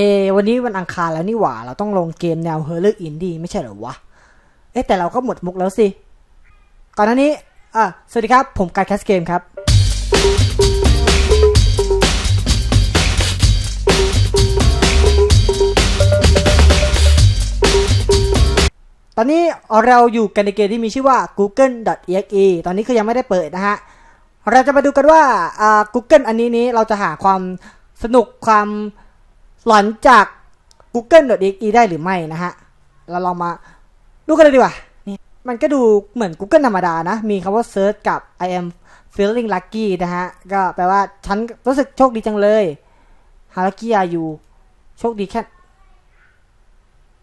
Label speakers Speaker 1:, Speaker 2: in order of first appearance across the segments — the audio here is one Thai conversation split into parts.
Speaker 1: เอวันนี้วันอังคารแล้วนี่หว่า เราต้องลงเกมแนวเฮอร์เลอร์อินดี้ไม่ใช่เหรอวะ เอ๊แต่เราก็หมดมุกแล้วสิ ก่อนหน้านี้อะสวัสดีครับ ผมการแคสเกมครับตอนนี้เราอยู่กันในเกมที่มีชื่อว่า google.exe ตอนนี้คือยังไม่ได้เปิดนะฮะ เราจะมาดูกันว่า Google อันนี้นี้เราจะหาความสนุกความ หลอนจาก google.exe ได้หรือไม่นะฮะ เราลองมาดูกันเลยดีกว่า นี่มันก็ดูเหมือน Google ธรรมดานะ มีคำว่า search กับ I am feeling lucky นะฮะ ก็แปลว่าฉันรู้สึกโชคดีจังเลย how lucky are you โชคดีแค่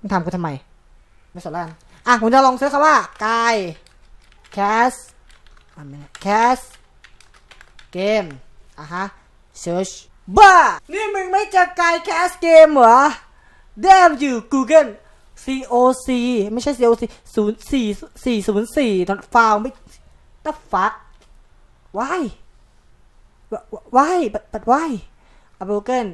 Speaker 1: มันทำกูทำไม ไม่สนแล้วกันอะ ผมจะลองเซิร์ชคำว่ากาย cast cast เกมอะฮะ search บ้า นี่มึงไม่จะกายแคสเกมเหรอ damn ยู่ Google COC ไม่ใช่ COC ศูนย์สี่สี่ศูนย์สี่ตอนฟาวไม่ตัฟฟัก why why but but why อะ Google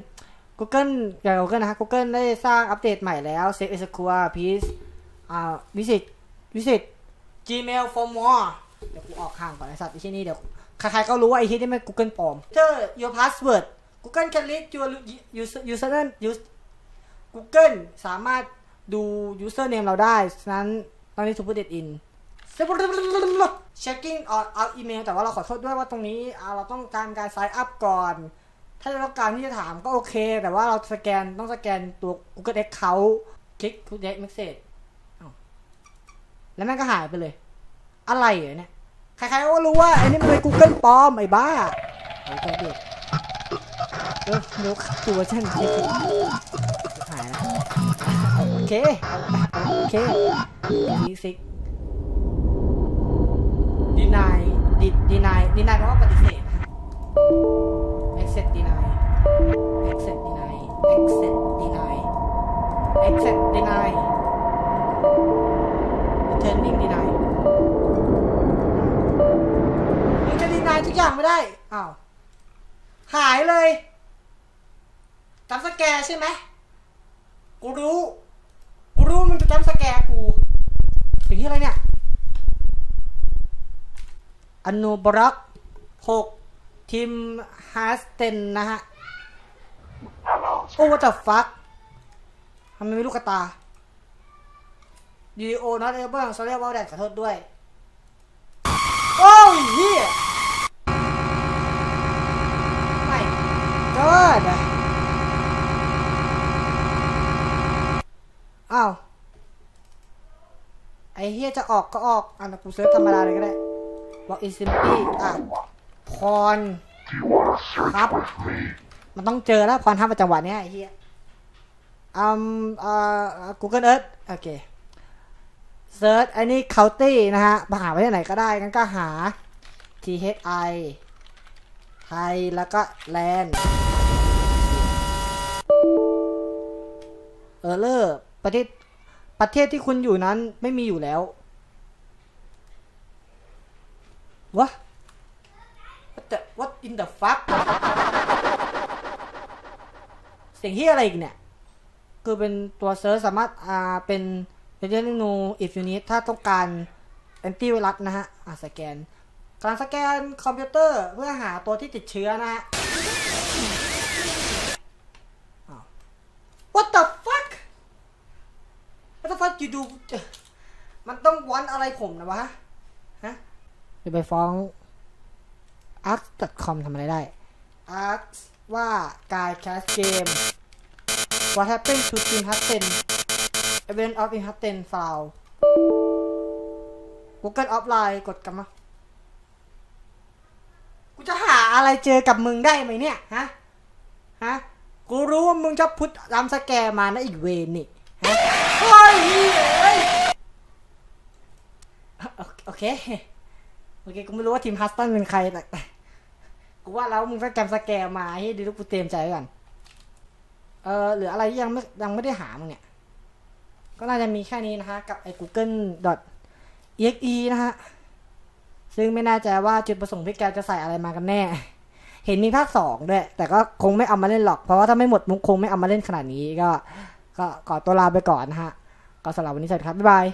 Speaker 1: Google อย่าง Google นะฮะ Google ได้สร้างอัปเดตใหม่แล้ว Save as a c u r piece อ่าวิสิตวิสิต Gmail for more เดี๋ยวกูออกห่างก่อนไอสัตว์ไอ้ที่นี่เดี๋ยว ใครๆก็รู้ว่าไอ้ที่นี่มัน Google ปลอมเจอ your password Google can read your user username use Google สามารถดู username เราได้ฉะนั้นตอนนี้ to put it in checking out out email แต่ว่าเราขอโทษด้วยว่าตรงนี้เราต้องการการ sign up ก่อน ถ้าเราต้องการที่จะถามก็โอเค แต่ว่าเราสแกนต้องสแกนตัว Google Account คลิก to get message แล้วม่งก็หายไปเลย อะไรเหรอเนี่ย ใครๆก็รู้ว่าไอ้นี่มันเป็น Google ปลอมไอ้บ้าไอ้ตัวเด็ก เออเดี๋ยตัวฉันเช็หายนะโอเค โอเคดีซิกดีนายดีดีนายดีนายแปลว่าปฏิเสธนะแอก accept deny accept deny accept deny accept ดีนายทอนนิ่งดีนายมันจะดีนายทุกอย่างไม่ได้ อ้าว หายเลย จำสแกรใช่ไหมกูรู้ กูรู้มึงจะจำสแกรกูสิ่งที่อะไรเนี่ยอนุบรักหกทีมฮาสเตนนะฮะ โอ้ what the fuck ทำไมไม่ลูกกระตาดีโอนัทเอเบิร์สเรียกว่าแดดขอโทษด้วย โอ้ยเฮียไม่ก็ได้อ้าว ไอเฮียจะออกก็ออกอะกูเซิร์ชธรรมดาเลยก็ได้บอกอินซิมปี้อะพรครับ มันต้องเจอแล้วพรทับประจังหวะเนี้ยไอ้เฮียอืมเอ่อ Google Earth โอเคเซิร์ชไอ้นี่ county นะฮะมาหาไว้ที่ไหนก็ได้งั้นก็หา T H I ไทยแล้วก็ land เออเลอร์ประเทศ ประเทศที่คุณอยู่นั้นไม่มีอยู่แล้ววะ what the what in the fuck เสียงที่อะไรอีกเนี่ย คือเป็นตัวเซิร์ชสามารถอ่าเป็นเป็นเรื่องนู if you need ถ้าต้องการ anti ไวรัสนะฮะอ่าสแกนกำลังสแกนคอมพิวเตอร์เพื่อหาตัวที่ติดเชื้อนะฮะอ้าว what the fuck what the fuck you do มันต้องวันอะไรผมนะวะ ฮะ จะไปฟ้อง arc.com ทำอะไรได้ arc ว่ากาย cast game what happened to team Hudson event of in Hudson file Google offline กดกลับมากูจะหาอะไรเจอกับมึงได้ไหมเนี่ย ฮะ ฮะ กูรู้ว่ามึงจะพุทธรำสแกร์มานะอีกเวนนี่ฮะ เฮ้ยเฮ้ยโอเคโอเคกูไม่รู้ว่าทีมฮัสตันเป็นใครแต่กูว่าแล้วมึงก็จำสแกมมาให้ดีลูกกูเตรียมใจไว้ก่อนเออหรืออะไรที่ยังไม่ยังไม่ได้หามึงเนี่ย ก็น่าจะมีแค่นี้นะฮะ กับไอ้ google exe นะฮะ ซึ่งไม่แน่ใจว่าจุดประสงค์พี่แกจะใส่อะไรมากันแน่ เห็นมีภาคสองด้วย แต่ก็คงไม่เอามาเล่นหรอก เพราะว่าถ้าไม่หมดมุกคงไม่เอามาเล่นขนาดนี้ก็ ก็ขอตัวลาไปก่อนนะฮะก็สำหรับวันนี้สวัสดีครับบ๊ายบาย